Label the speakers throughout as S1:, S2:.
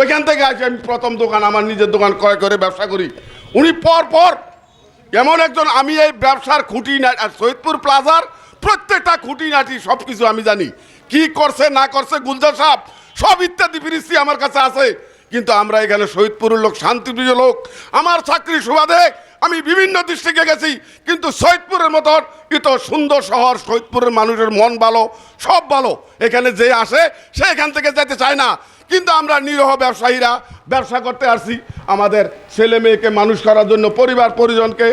S1: ওইখান থেকে আসি, আমি প্রথম দোকান, আমার নিজের দোকান ক্রয় করে ব্যবসা করি। উনি পর পর এমন একজন, আমি এই ব্যবসার খুঁটি সৈয়দপুর প্লাজার প্রত্যেকটা খুঁটি নাটি সব কিছু আমি জানি। কি করছে, না করছে, গুলজার সাহেব, সব ইত্যাদি ফিরিস্তি আমার কাছে আছে। কিন্তু আমরা এখানে শহীদপুরের লোক, শান্তিপ্রিয় লোক। আমার চাকরি সুবাদে আমি বিভিন্ন ডিস্ট্রিক্টে গেছি, কিন্তু সৈয়দপুরের মতন এত সুন্দর শহর, শহীদপুরের মানুষের মন ভালো, সব ভালো। এখানে যে আসে, সে এখান থেকে যেতে চায় না। কিন্তু আমরা নিরহ ব্যবসায়ীরা ব্যবসা করতে আসছি আমাদের ছেলে মেয়েকে মানুষ করার জন্য, পরিবার, পরিজনকে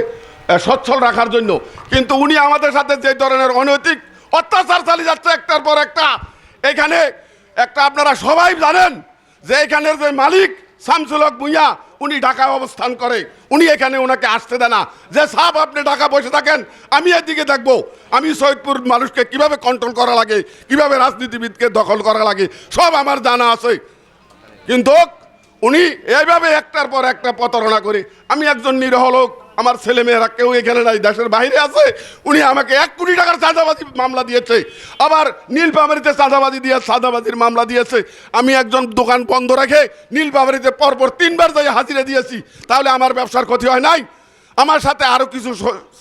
S1: সচ্ছল রাখার জন্য। কিন্তু উনি আমাদের সাথে যে ধরনের অনৈতিক অত্যাচার চালিয়ে যাচ্ছে, একটার পর একটা। এখানে একটা আপনারা সবাই জানেন যে এখানের যে মালিক শামসুলক ভুইয়া, উনি ঢাকায় অবস্থান করে। উনি এখানে ওনাকে আসতে দেয় না। যে সাহেব, আপনি ঢাকা বসে থাকেন, আমি এদিকে দেখব। আমি সৈয়দপুর মানুষকে কীভাবে কন্ট্রোল করা লাগে, কীভাবে রাজনীতিবিদকে দখল করা লাগে, সব আমার জানা আছে। কিন্তু উনি এইভাবে একটার পর একটা প্রতারণা করে, আমি একজন নিরহ লোক। আমার ছেলে মেয়েরা কেউ এখানে নাই, দেশের বাইরে আছে। উনি আমাকে এক কোটি টাকার চাঁদাবাজি মামলা দিয়েছে। আবার নীলপামারিতে চাঁদাবাজি দিয়ে চাঁদাবাজির মামলা দিয়েছে। আমি একজন দোকান বন্ধ রেখে নীলপামারিতে পরপর তিনবার যাই হাজিরা দিয়েছি। তাহলে আমার ব্যবসার ক্ষতি হয় নাই? আমার সাথে আরও কিছু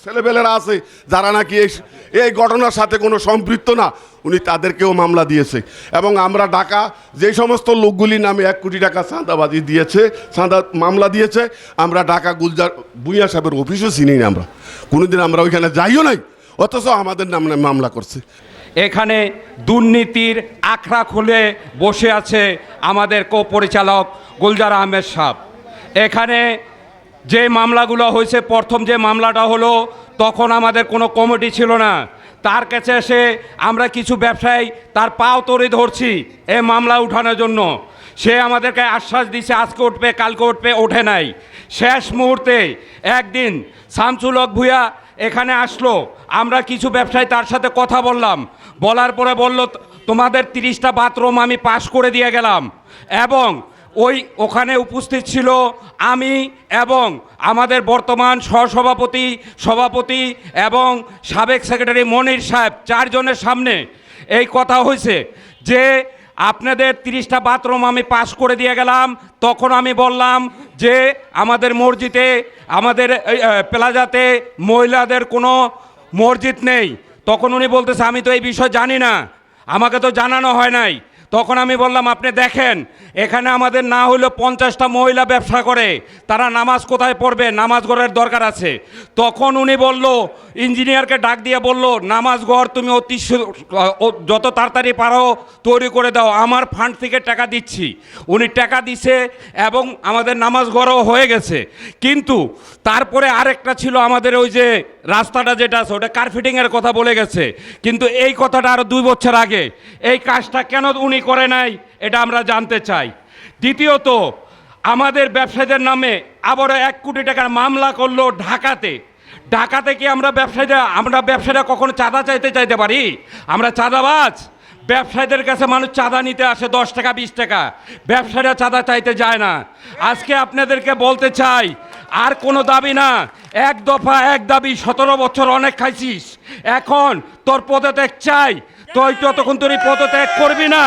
S1: ছেলেপেলেরা আছে যারা নাকি এই এই ঘটনার সাথে কোনো সম্পৃক্ত না। উনি তাদেরকেও মামলা দিয়েছে। এবং আমরা ঢাকা যে সমস্ত লোকগুলি নামে এক কোটি টাকা চাঁদাবাজি দিয়েছে, চাঁদা মামলা দিয়েছে, আমরা ঢাকা গুলজার বুইয়া সাহেবের অফিসও চিনি না আমরা। কোনোদিন আমরা ওইখানে যাইও নাই, অথচ আমাদের নামে মামলা করছে।
S2: এখানে দুর্নীতির আখড়া খুলে বসে আছে আমাদের কো পরিচালক গুলজার আহমেদ সাহ এখানে যে মামলাগুলো হয়েছে, প্রথম যে মামলাটা হলো, তখন আমাদের কোনো কমিটি ছিল না। তার কাছে এসে আমরা কিছু ব্যবসায়ী তার পাও তরে ধরছি এ মামলা উঠানোর জন্য। সে আমাদেরকে আশ্বাস দিছে, আজকে উঠবে, কালকে উঠবে, ওঠে নাই। শেষ মুহূর্তে একদিন শামসুলক ভুয়া এখানে আসলো। আমরা কিছু ব্যবসায়ী তার সাথে কথা বললাম। বলার পরে বলল, তোমাদের তিরিশটা বাথরুম আমি পাশ করে দিয়ে গেলাম এবং ওই ওখানে উপস্থিত ছিল আমি এবং আমাদের বর্তমান সহসভাপতি, সভাপতি এবং সাবেক সেক্রেটারি মনির সাহেব, চারজনের সামনে। এই কথা হয়েছে যে আপনাদের তিরিশটা বাথরুম আমি পাস করে দিয়ে গেলাম, তখন আমি বললাম যে আমাদের মসজিদে, আমাদের প্লাজাতে মহিলাদের কোনো মসজিদ নেই। তখন উনি বলতেছে, আমি তো এই বিষয় জানি না। আমাকে তো জানানো হয় নাই। তখন আমি বললাম, আপনি দেখেন, এখানে আমাদের না হলেও পঞ্চাশটা মহিলা ব্যবসা করে, তারা নামাজ কোথায় পড়বে? নামাজ ঘরের দরকার আছে। তখন উনি বলল, ইঞ্জিনিয়ারকে ডাক দিয়ে বলল, নামাজ ঘর তুমি অতি যত তাড়াতাড়ি পারো তৈরি করে দাও, আমার ফান্ড থেকে টাকা দিচ্ছি। উনি টাকা দিছে এবং আমাদের নামাজ ঘরও হয়ে গেছে। কিন্তু তারপরে আরেকটা ছিল আমাদের ওই যে রাস্তাটা যেটা আছে, ওটা কার্ফিটিংয়ের কথা বলে গেছে। কিন্তু এই কথাটা আরও দুই বছর আগে। এই কাজটা কেন উনি করে নাই, এটা আমরা জানতে চাই। দ্বিতীয়ত, আমাদের ব্যবসায়ীদের নামে আবারও এক কোটি টাকার মামলা করল ঢাকাতে। ঢাকাতে কি আমরা ব্যবসায়ীরা আমরা ব্যবসায়ীরা কখনো চাঁদা চাইতে চাইতে পারি? আমরা চাঁদাবাজ। ব্যবসায়ীদের কাছে মানুষ চাঁদা নিতে আসে দশ টাকা, বিশ টাকা। ব্যবসায়ীরা চাঁদা চাইতে যায় না। আজকে আপনাদেরকে বলতে চাই, আর কোনো দাবি না। এক দফা এক দাবি, সতেরো বছর অনেক খাইছিস। এখন তোর পদত্যাগ চাই। তুই যতক্ষণ তোর পদত্যাগ করবি না,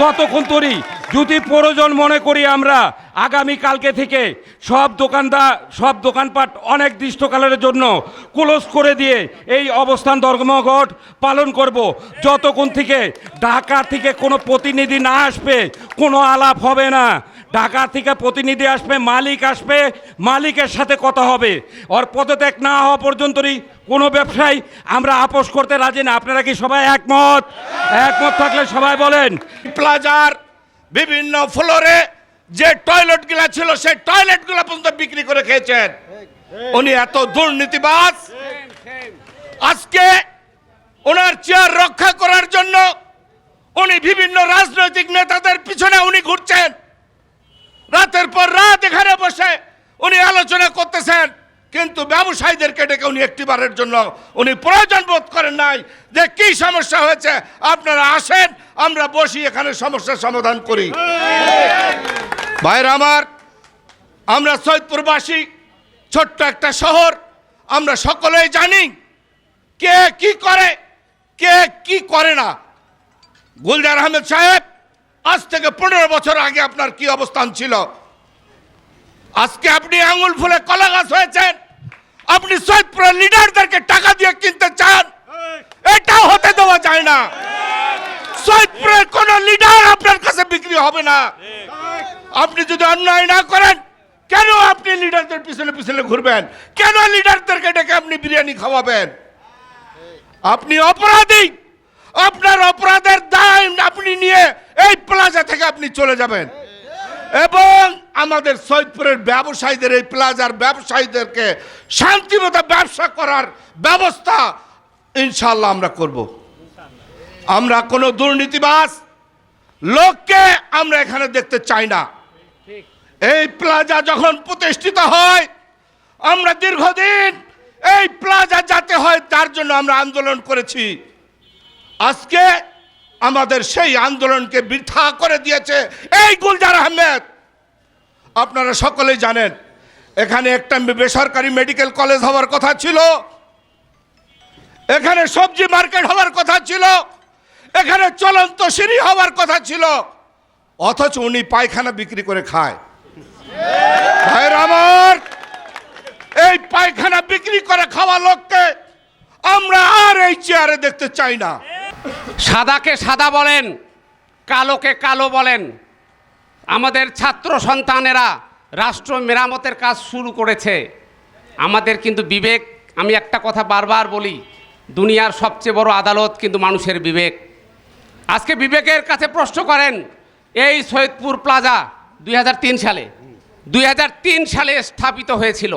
S2: ততক্ষণ তোরই। যদি প্রয়োজন মনে করি আমরা, আগামী কালকে থেকে সব দোকানদার সব দোকানপাট অনেক দৃষ্টকালের জন্য ক্লোজ করে দিয়ে এই অবস্থান ধর্মঘট পালন করব। যতক্ষণ থেকে ঢাকা থেকে কোনো প্রতিনিধি না আসবে, কোনো আলাপ হবে না। ঢাকা থেকে প্রতিনিধি আসবে, মালিক আসবে, মালিকের সাথে কথা হবে। ওর পদত্যাগ না হওয়া পর্যন্তই কোনো ব্যবসায়ী আমরা আপোষ করতে রাজি না। আপনারা কি সবাই একমত? একমত থাকলে সবাই বলেন।
S3: প্লাজার বিভিন্ন ফ্লোরে যে টয়লেটগুলা ছিল, সেই টয়লেটগুলা পর্যন্ত বিক্রি করে খেয়েছেন। উনি এত দুর্নীতিবাজ। আজকে ওনার চেয়ার রক্ষা করার জন্য উনি বিভিন্ন রাজনৈতিক নেতাদের পিছনে উনি ঘুরতে রাতের পর রাত এখানে বসে উনি আলোচনা করতেছেন। কিন্তু ব্যবসায়ীদেরকে ডেকে উনি একটিবারের জন্য উনি প্রয়োজন বোধ করেন নাই যে কি সমস্যা হয়েছে। আপনারা আসেন, আমরা বসি, এখানে সমস্যার সমাধান করি। ভাইরা আমার, আমরা সৈয়দপুরবাসী, ছোট্ট একটা শহর, আমরা সকলেই জানি কে কি করে, কে কি করে না। গুলজার আহমেদ সাহেব আজ থেকে পনেরো বছর আগে আপনার কি অবস্থান ছিল? আজকে আপনি আঙুল ফুলে কলা গাছ হয়েছেন। আপনি সৈয়দপুরের লিডারদেরকে টাকা দিয়ে কিনতে চান। এটা হতে দেওয়া যায় না। সৈয়দপুরের কোন লিডার আপনার কাছে বিক্রি হবে না। আপনি যদি অন্যায় না করেন, কেন আপনি লিডারদের পিছনে পিছনে ঘুরবেন? কেন লিডারদেরকে ডেকে আপনি বিরিয়ানি খাওয়াবেন? আপনি অপরাধী। আপনার অপরাধের দায় আপনি নিয়ে এই প্লাজা থেকে আপনি চলে যাবেন। এবং আমাদের সৈয়দপুরের ব্যবসায়ীদের, এই প্লাজার ব্যবসায়ীদেরকে শান্তিমতো ব্যবসা করার ব্যবস্থা ইনশাল্লাহ আমরা করব। আমরা কোনো দুর্নীতিবাস লোককে আমরা এখানে দেখতে চাই না। এই প্লাজা যখন প্রতিষ্ঠিত হয়, আমরা দীর্ঘদিন এই প্লাজা যাতে হয় তার জন্য আমরা আন্দোলন করেছি। আজকে আমাদের সেই আন্দোলনকে বৃথা করে দিয়েছে এই গুলজার আহমেদ। আপনারা সকলেই জানেন, এখানে একটা বেসরকারি মেডিকেল কলেজ হওয়ার কথা ছিল, এখানে সবজি মার্কেট হওয়ার কথা ছিল, এখানে চলন্ত সিঁড়ি হওয়ার কথা ছিল, অথচ উনি পায়খানা বিক্রি করে খায়। আমার, এই পায়খানা বিক্রি করে খাওয়া লোককে আমরা আর এই চেয়ারে দেখতে চাই না।
S4: সাদাকে সাদা বলেন, কালোকে কালো বলেন। আমাদের ছাত্র সন্তানেরা রাষ্ট্র মেরামতের কাজ শুরু করেছে। আমাদের কিন্তু বিবেক, আমি একটা কথা বারবার বলি, দুনিয়ার সবচেয়ে বড় আদালত কিন্তু মানুষের বিবেক। আজকে বিবেকের কাছে প্রশ্ন করেন, এই সৈয়দপুর প্লাজা দুই হাজার তিন সালে, দুই হাজার তিন সালে স্থাপিত হয়েছিল।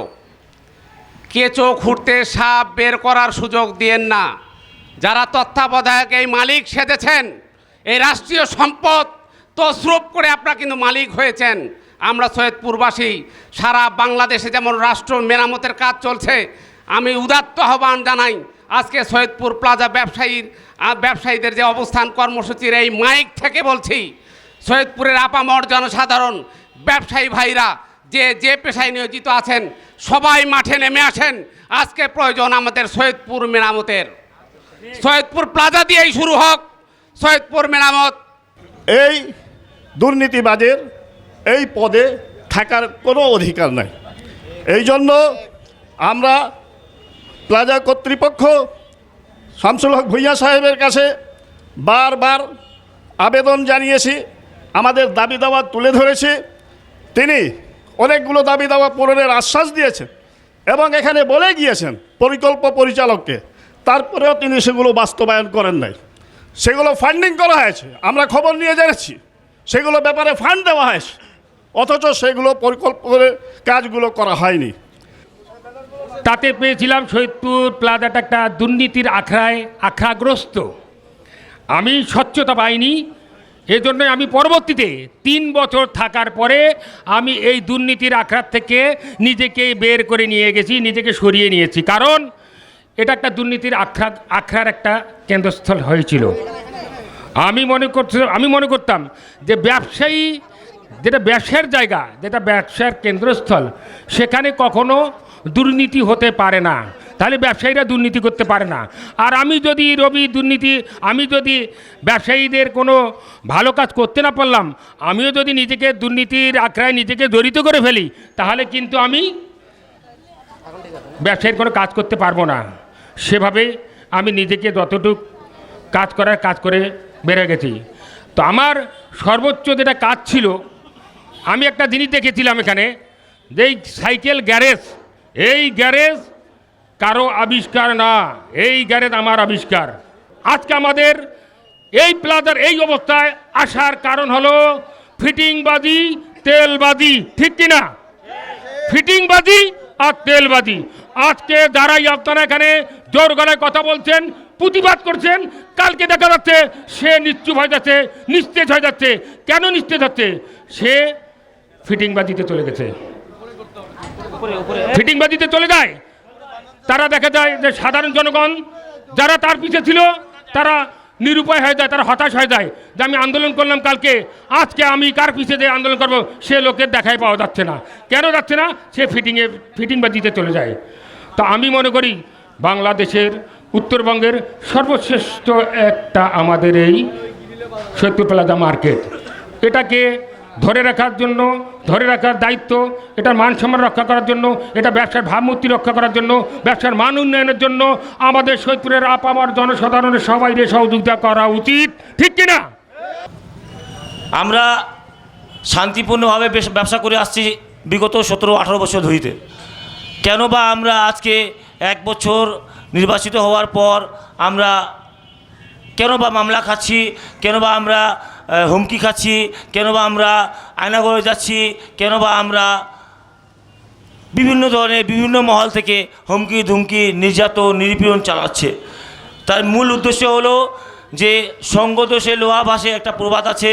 S4: কেঁচো খুঁড়তে সাপ বের করার সুযোগ দিয়েন না। যারা তত্ত্বাবধায়ক এই মালিক সেজেছেন, এই রাষ্ট্রীয় সম্পদ তসরূপ করে আপনারা কিন্তু মালিক হয়েছেন। আমরা সৈয়দপুরবাসী, সারা বাংলাদেশে যেমন রাষ্ট্র মেরামতের কাজ চলছে, আমি উদাত্ত আহ্বান জানাই, আজকে সৈয়দপুর প্লাজা ব্যবসায়ীর ব্যবসায়ীদের যে অবস্থান কর্মসূচির এই মাইক থেকে বলছি, সৈয়দপুরের আপামর জনসাধারণ, ব্যবসায়ী ভাইরা, যে যে পেশায় নিয়োজিত আছেন, সবাই মাঠে নেমে আসেন। আজকে প্রয়োজন আমাদের সৈয়দপুর মেরামতের। সৈয়দপুর প্লাজা দিয়েই শুরু হোক, সৈয়দপুর মেরামত।
S5: এই দুর্নীতিবাজের এই পদে থাকার কোনো অধিকার নাই। এই জন্য আমরা প্লাজা কর্তৃপক্ষ শামসুল হক ভূঁইয়া সাহেবের কাছে বারবার আবেদন জানিয়েছি, আমাদের দাবি দাওয়া তুলে ধরেছি। তিনি অনেকগুলো দাবি দাওয়া পূরণের আশ্বাস দিয়েছেন এবং এখানে বলে গিয়েছেন পরিকল্প পরিচালককে তারপরেও তিনি সেগুলো বাস্তবায়ন করেন নাই। সেগুলো ফান্ডিং করা হয়েছে, আমরা খবর নিয়ে জেনেছি। সেগুলো ব্যাপারে ফান্ড দেওয়া হয়েছে, অথচ সেগুলো পরিকল্প করে কাজগুলো করা হয়নি।
S6: তাতে পেয়েছিলাম সৈয়দপুর প্লাজাটা একটা দুর্নীতির আখড়ায় আখড়াগ্রস্ত। আমি স্বচ্ছতা পাইনি এজন্য আমি পরবর্তীতে তিন বছর থাকার পরে আমি এই দুর্নীতির আখড়ার থেকে নিজেকে বের করে নিয়ে গেছি, নিজেকে সরিয়ে নিয়েছি। কারণ এটা একটা দুর্নীতির আখড়া, আখড়ার একটা কেন্দ্রস্থল হয়েছিল। আমি মনে করছি, আমি মনে করতাম যে ব্যবসায়ী, যেটা ব্যবসার জায়গা, যেটা ব্যবসার কেন্দ্রস্থল, সেখানে কখনো দুর্নীতি হতে পারে না। তাহলে ব্যবসায়ীরা দুর্নীতি করতে পারে না। আর আমি যদি রবি দুর্নীতি, আমি যদি ব্যবসায়ীদের কোনো ভালো কাজ করতে না পারলাম, আমিও যদি নিজেকে দুর্নীতির আখড়ায় নিজেকে জড়িত করে ফেলি, তাহলে কিন্তু আমি ব্যবসায়ীর কোনো কাজ করতে পারব না। সেভাবে আমি নিজেকে যতটুক কাজ করার কাজ করে বেড়ে গেছি। তো আমার সর্বোচ্চ যেটা কাজ ছিল, আমি একটা জিনিস দেখেছিলাম এখানে যে সাইকেল গ্যারেজ, এই গ্যারেজ কারও আবিষ্কার না, এই গ্যারেজ আমার আবিষ্কার। আজকে আমাদের এই প্লাজার এই অবস্থায় আসার কারণ হলো ফিটিংবাজি, তেলবাজি, ঠিক কিনা ফিটিংবাজি আর তেলবাজি। আজকে যারাই আপনারা এখানে জোর গলায় কথা বলছেন, প্রতিবাদ করছেন, কালকে দেখা যাচ্ছে সে নিশ্চুপ হয়ে যাচ্ছে, নিস্তেজ হয়ে যাচ্ছে। কেন নিস্তেজ হচ্ছে? সে ফিটিংবাজিতে চলে গেছে। ফিটিংবাজিতে চলে যায়। তারা দেখা যায় যে সাধারণ জনগণ, যারা তার পিছে ছিল, তারা নিরুপায় হয়ে যায়, তারা হতাশ হয়ে যায় যে আমি আন্দোলন করলাম কালকে, আজকে আমি কার পিছে যে আন্দোলন করব, সে লোকের দেখাই পাওয়া যাচ্ছে না। কেন যাচ্ছে না? সে ফিটিংয়ে, ফিটিংবাজিতে চলে যায়। তো আমি মনে করি বাংলাদেশের উত্তরবঙ্গের সর্বশ্রেষ্ঠ একটা আমাদের এই সৈয়দপুর প্লাজা মার্কেট। এটাকে ধরে রাখার জন্য, ধরে রাখার দায়িত্ব, এটার মান সম্মান রক্ষা করার জন্য, এটা ব্যবসার ভাবমূর্তি রক্ষা করার জন্য, ব্যবসার মান উন্নয়নের জন্য আমাদের সৈয়দপুরের আপামার জনসাধারণের সবাইকে সহযোগিতা করা উচিত, ঠিক কিনা
S7: আমরা শান্তিপূর্ণভাবে ব্যবসা করে আসছি বিগত সতেরো আঠারো বছর ধরিতে। কেন বা আমরা আজকে এক বছর নির্বাচিত হওয়ার পর আমরা কেন বা মামলা খাচ্ছি, কেন বা আমরা হুমকি খাচ্ছি, কেন বা আমরা আয়নাঘরে যাচ্ছি, কেন বা আমরা বিভিন্ন ধরনের বিভিন্ন মহল থেকে হুমকি, ধুমকি, নির্যাতন নির্পীড়ন চালাচ্ছে। তার মূল উদ্দেশ্য হলো যে সঙ্গদোষে লোহা ভাসে একটা প্রবাদ আছে,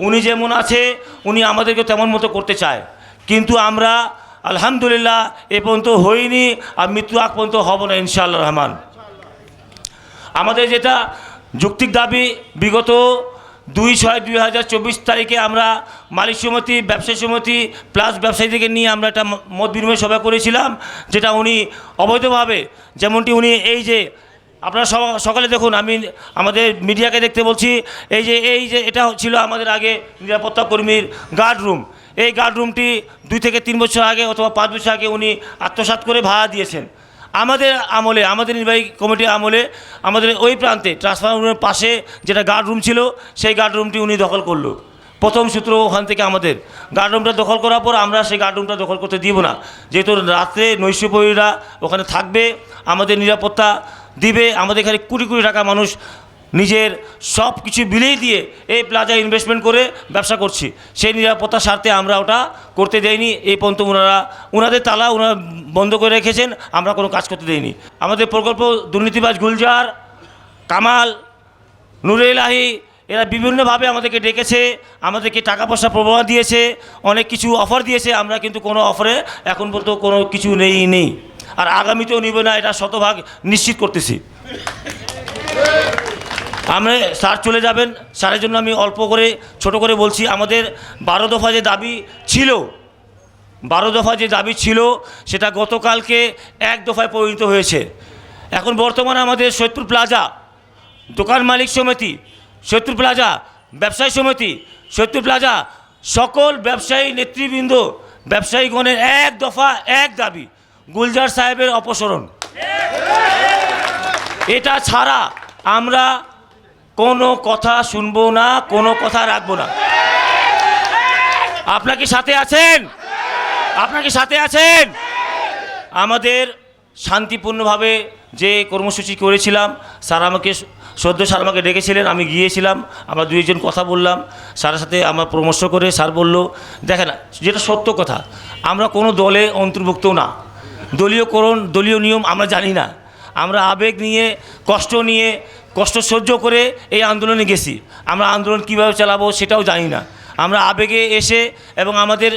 S7: উনি যেমন আছে, উনি আমাদেরকে তেমন মতো করতে চায়। কিন্তু আমরা আলহামদুলিল্লাহ, এ পর্যন্ত হইনি আর মৃত্যু আগ পর্যন্ত হব না, ইনশাআল্লাহ রহমান। আমাদের যেটা যৌক্তিক দাবি, বিগত দুই ছয় দুই হাজার চব্বিশ তারিখে আমরা মালিক সমিতি, ব্যবসায়ী সমিতি প্লাস ব্যবসায়ীদেরকে নিয়ে আমরা একটা মত বিনিময় সভা করেছিলাম, যেটা উনি অবৈধভাবে, যেমনটি উনি এই যে, আপনারা সকালে দেখুন, আমি আমাদের মিডিয়াকে দেখতে বলছি, এই যে এই যে, এটা ছিল আমাদের আগে নিরাপত্তা কর্মীর গার্ড রুম এই গার্ড রুমটি দুই থেকে তিন বছর আগে অথবা পাঁচ বছর আগে উনি আত্মসাৎ করে ভাড়া দিয়েছেন। আমাদের আমলে, আমাদের নির্বাহী কমিটির আমলে, আমাদের ওই প্রান্তে ট্রান্সফার্মারের পাশে যেটা গার্ড রুম ছিল, সেই গার্ড রুমটি উনি দখল করল। প্রথম সূত্র ওখান থেকে আমাদের। গার্ড রুমটা দখল করার পর আমরা সেই গার্ড রুমটা দখল করতে দিব না। যেহেতু রাত্রে নৈশপ্রহরীরা ওখানে থাকবে, আমাদের নিরাপত্তা দিবে, আমাদের এখানে কুড়ি কোটি টাকা মানুষ নিজের সব কিছু বিলিয়ে দিয়ে এই প্লাজা ইনভেস্টমেন্ট করে ব্যবসা করছি। সেই নিরাপত্তার স্বার্থে আমরা ওটা করতে দেইনি। এই পর্যন্ত ওনারা, ওনাদের তালা ওনারা বন্ধ করে রেখেছেন। আমরা কোনো কাজ করতে দেইনি। আমাদের প্রকল্প দুর্নীতিবাজ গুলজার, কামাল, নুরে ইলাহি, এরা বিভিন্নভাবে আমাদেরকে ডেকেছে, আমাদেরকে টাকা পয়সা প্রবাহ দিয়েছে, অনেক কিছু অফার দিয়েছে। আমরা কিন্তু কোনো অফারে এখন পর্যন্ত কোনো কিছু নেই নেই। আর আগামীতেও নিব না, এটা শতভাগ নিশ্চিত করতেছি। আমরা স্যার চলে যাবেন। স্যারের জন্য আমি অল্প করে, ছোট করে বলছি, আমাদের বারো দফা যে দাবি ছিল, বারো দফা যে দাবি ছিল, সেটা গতকালকে এক দফায় পরিণত হয়েছে। এখন বর্তমানে আমাদের সৈয়দপুর প্লাজা, দোকান মালিক সমিতি, সৈয়দপুর প্লাজা, ব্যবসায়ী সমিতি, সৈয়দপুর প্লাজা, সকল ব্যবসায়ী নেতৃবৃন্দ, ব্যবসায়ীগণের এক দফা, এক দাবি, গুলজার সাহেবের অপসরণ। এটা ছাড়া আমরা কোনো কথা শুনব না, কোনো কথা রাখব না। আপনার কি সাথে আছেন? আপনার কি সাথে আছেন? আমাদের শান্তিপূর্ণভাবে যে কর্মসূচি করেছিলাম, স্যার আমাকে সদ্য স্যার আমাকে ডেকেছিলেন, আমি গিয়েছিলাম, আমরা দুইজন কথা বললাম, স্যারের সাথে আমার পরামর্শ করে স্যার বলল, দেখেন, যেটা সত্য কথা, আমরা কোনো দলে অন্তর্ভুক্ত না। দলীয়করণ, দলীয় নিয়ম আমরা জানি না। আমরা আবেগ নিয়ে, কষ্ট নিয়ে কষ্ট সহ্য করে এই আন্দোলনে গেছি। আমরা আন্দোলন কীভাবে চালাবো সেটাও জানি না। আমরা আবেগে এসে এবং আমাদের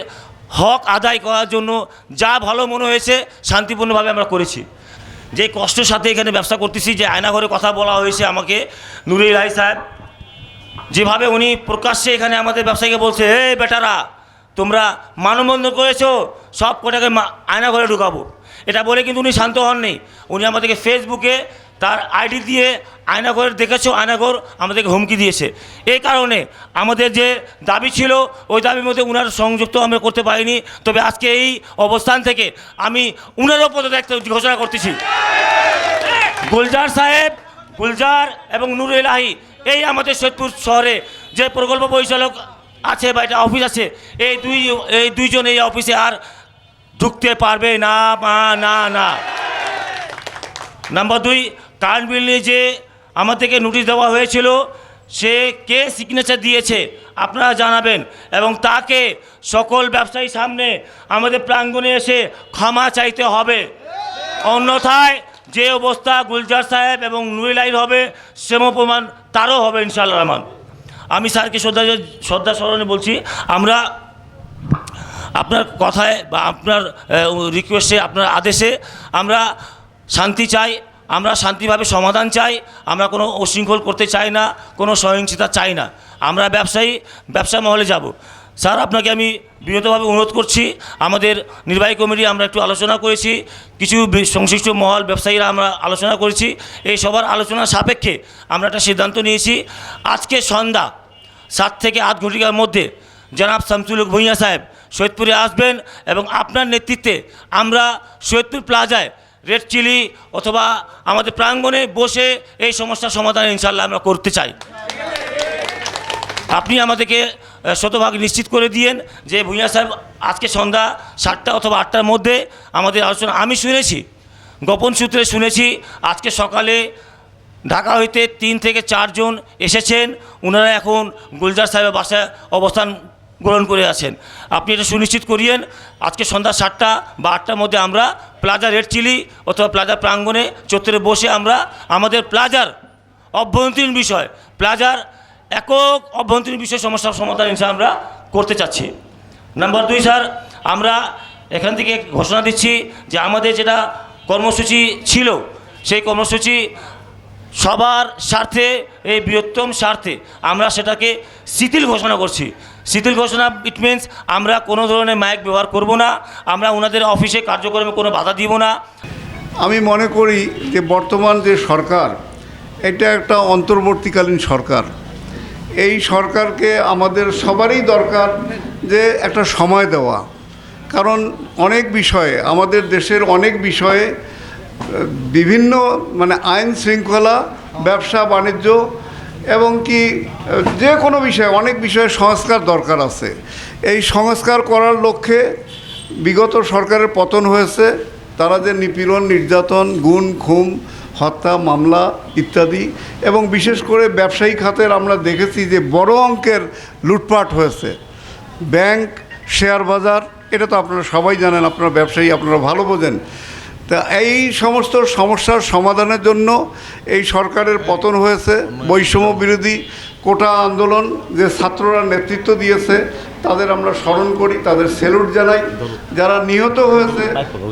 S7: হক আদায় করার জন্য যা ভালো মনে হয়েছে শান্তিপূর্ণভাবে আমরা করেছি। যে কষ্টের সাথে এখানে ব্যবসা করতেছি, যে আয়নাঘরে কথা বলা হয়েছে আমাকে, নুরুল রায় সাহেব, যেভাবে উনি প্রকাশ্যে এখানে আমাদের ব্যবসায়ীকে বলছে, হে বেটারা, তোমরা মানববন্ধন করেছ, সব কটাকে আয়নাঘরে ঢুকাবো। এটা বলে কিন্তু উনি শান্ত হননি। উনি আমাদেরকে ফেসবুকে তার আইডি দিয়ে আয়নাঘর দেখেছ? আয়নাঘর আমাদেরকে হুমকি দিয়েছে। এই কারণে আমাদের যে দাবি ছিল, ওই দাবির মধ্যে উনার সংযুক্ত আমরা করতে পারিনি। তবে আজকে এই অবস্থান থেকে আমি উনারও পদত্যাগ ঘোষণা করতেছি। গুলজার সাহেব, গুলজার এবং নুর এলাহি এই আমাদের সৈয়দপুর শহরে যে প্রকল্প পরিচালক আছে বা এটা অফিস আছে, এই দুই, এই দুইজন এই অফিসে আর ঢুকতে পারবে না, মা, না না। নাম্বার দুই কারেন্ট বিল যে আমাদেরকে নোটিশ দেওয়া হয়েছিল, সে কে সিগনেচার দিয়েছে আপনারা জানাবেন এবং তাকে সকল ব্যবসায়ীর সামনে আমাদের প্রাঙ্গণে এসে ক্ষমা চাইতে হবে। অন্যথায় যে অবস্থা গুলজার সাহেব এবং নুরিলাইর হবে সেম প্রমাণ তারও হবে ইনশাআল্লাহ রহমান। আমি স্যারকে শ্রদ্ধা শ্রদ্ধা স্মরণে বলছি, আমরা আপনার কথায় বা আপনার রিকোয়েস্টে আপনার আদেশে আমরা শান্তি চাই। আমরা শান্তিভাবে সমাধান চাই, আমরা কোনো উশৃঙ্খল করতে চাই না, কোনো সহিংসতা চাই না। আমরা ব্যবসায়ী, ব্যবসা মহলে যাব। স্যার, আপনাকে আমি বিনীতভাবে অনুরোধ করছি, আমাদের নির্বাহী কমিটি আমরা একটু আলোচনা করেছি, কিছু সংশ্লিষ্ট মহল ব্যবসায়ীরা আমরা আলোচনা করেছি, এই সবার আলোচনার সাপেক্ষে আমরা একটা সিদ্ধান্ত নিয়েছি। আজকে সন্ধ্যা সাত থেকে আট ঘটিকার মধ্যে জনাব শামসুল ভূঁইয়া সাহেব সৈয়দপুরে আসবেন এবং আপনার নেতৃত্বে আমরা সৈয়দপুর প্লাজায় রেড চিলি অথবা আমাদের প্রাঙ্গণে বসে এই সমস্যার সমাধান ইনশাল্লাহ আমরা করতে চাই। আপনি আমাদেরকে শতভাগ নিশ্চিত করে দিয়েন যে ভূঁইয়া সাহেব আজকে সন্ধ্যা সাতটা অথবা আটটার মধ্যে আমাদের আলোচনা, আমি শুনেছি, গোপন সূত্রে শুনেছি, আজকে সকালে ঢাকা হইতে তিন থেকে চারজন এসেছেন ওনারা এখন গুলজার সাহেবের বাসায় অবস্থান গ্রহণ করে আছেন। আপনি এটা সুনিশ্চিত করিয়েন, আজকে সন্ধ্যা সাতটা বা আটটার মধ্যে আমরা প্লাজা রেড চিলি অথবা প্লাজা প্রাঙ্গণে চত্বরে বসে আমরা আমাদের প্লাজার অভ্যন্তরীণ বিষয়, প্লাজার একক অভ্যন্তরীণ বিষয় সমস্যার সমাধান হিসেবে আমরা করতে চাচ্ছি। নাম্বার দুই স্যার, আমরা এখান থেকে ঘোষণা দিচ্ছি যে আমাদের যেটা কর্মসূচি ছিল, সেই কর্মসূচি সবার স্বার্থে, এই বৃহত্তম স্বার্থে আমরা সেটাকে শিথিল ঘোষণা করছি। শিথিল ঘোষণা ইট মিনস আমরা কোনো ধরনের মাইক ব্যবহার করব না, আমরা ওনাদের অফিসে কার্যক্রমে কোনো বাধা দিব না।
S8: আমি মনে করি যে বর্তমান যে সরকার, এটা একটা অন্তর্বর্তীকালীন সরকার। এই সরকারকে আমাদের সবারই দরকার যে একটা সময় দেওয়া। কারণ অনেক বিষয়ে, আমাদের দেশের অনেক বিষয়ে বিভিন্ন মানে আইন শৃঙ্খলা, ব্যবসা, বাণিজ্য এবং কি যে কোনো বিষয়ে, অনেক বিষয়ে সংস্কার দরকার আছে। এই সংস্কার করার লক্ষ্যে বিগত সরকারের পতন হয়েছে। তারা যে নিপীড়ন, নির্যাতন গুণ খুম, হত্যা, মামলা ইত্যাদি এবং বিশেষ করে ব্যবসায়ী খাতের আমরা দেখেছি যে বড় অঙ্কের লুটপাট হয়েছে। ব্যাংক, শেয়ার বাজার, এটা তো আপনারা সবাই জানেন, আপনারা ব্যবসায়ী, আপনারা ভালো বোঝেন। তা এই সমস্ত সমস্যার সমাধানের জন্য এই সরকারের পতন হয়েছে। বৈষম্য বিরোধী কোটা আন্দোলন যে ছাত্ররা নেতৃত্ব দিয়েছে, তাদের আমরা স্মরণ করি, তাদের সেলুট জানাই। যারা নিহত হয়েছে,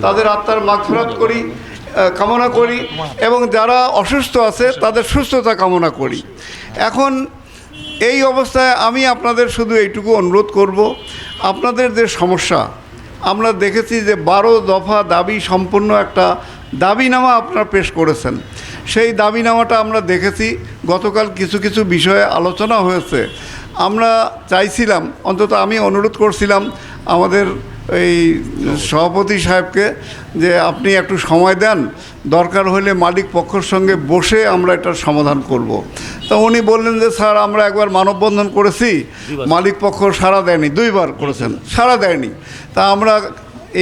S8: তাদের আত্মার মাগফিরাত করি কামনা করি এবং যারা অসুস্থ আছে, তাদের সুস্থতা কামনা করি। এখন এই অবস্থায় আমি আপনাদের শুধু এইটুকু অনুরোধ করব, আপনাদের যে সমস্যা আমরা দেখেছি যে বারো দফা দাবি সম্পূর্ণ একটা দাবিনামা আপনারা পেশ করেছেন। সেই দাবিনামাটা আমরা দেখেছি, গতকাল কিছু কিছু বিষয়ে আলোচনা হয়েছে। আমরা চাইছিলাম, অন্তত আমি অনুরোধ করছিলাম আমাদের এই সভাপতি সাহেবকে যে আপনি একটু সময় দেন দরকার হলে মালিক পক্ষের সঙ্গে বসে আমরা এটার সমাধান করব। তা উনি বললেন যে স্যার আমরা একবার মানববন্ধন করেছি মালিক পক্ষ সাড়া দেয়নি দুইবার করেছেন সাড়া দেয়নি। তা আমরা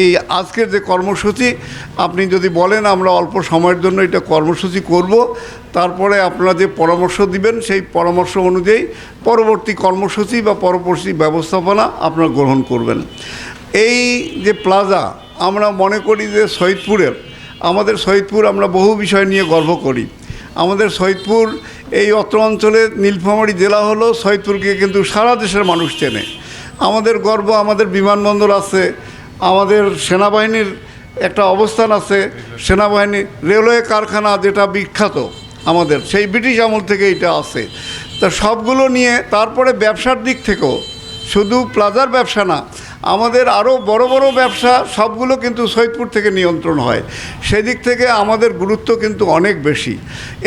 S8: এই আজকের যে কর্মসূচি আপনি যদি বলেন আমরা অল্প সময়ের জন্য এটা কর্মসূচি করব তারপরে আপনারা যে পরামর্শ দিবেন সেই পরামর্শ অনুযায়ী পরবর্তী কর্মসূচি বা পরবর্তী ব্যবস্থাপনা আপনারা গ্রহণ করবেন। এই যে প্লাজা আমরা মনে করি যে শহীদপুরের আমাদের শহীদপুর আমরা বহু বিষয় নিয়ে গর্ব করি। আমাদের শহীদপুর এই অত্র অঞ্চলে নীলফামারী জেলা হলো শহীদপুরকে কিন্তু সারা দেশের মানুষ চেনে। আমাদের গর্ব, আমাদের বিমানবন্দর আছে, আমাদের সেনাবাহিনীর একটা অবস্থান আছে, সেনাবাহিনী রেলওয়ে কারখানা যেটা বিখ্যাত আমাদের, সেই ব্রিটিশ আমল থেকে এটা আছে। তা সবগুলো নিয়ে তারপরে ব্যবসার দিক থেকেও, শুধু প্লাজার ব্যবসা না আমাদের আরও বড় বড় ব্যবসা সবগুলো কিন্তু সৈয়দপুর থেকে নিয়ন্ত্রণ হয়। সেদিক থেকে আমাদের গুরুত্ব কিন্তু অনেক বেশি।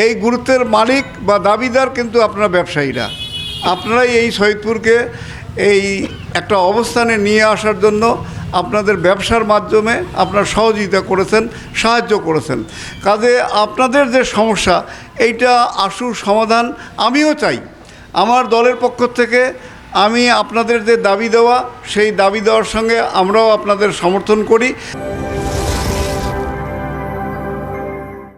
S8: এই গুরুত্বের মালিক বা দাবিদার কিন্তু আপনারা ব্যবসায়ীরা। আপনারাই এই সৈয়দপুরকে এই একটা অবস্থানে নিয়ে আসার জন্য আপনাদের ব্যবসার মাধ্যমে আপনারা সহযোগিতা করেছেন, সাহায্য করেছেন। কাজে আপনাদের যে সমস্যা, এইটা আশু সমাধান আমিও চাই। আমার দলের পক্ষ থেকে আমি আপনাদের যে দাবি দেওয়া সেই দাবি দেওয়ার সঙ্গে আমরাও আপনাদের সমর্থন করি।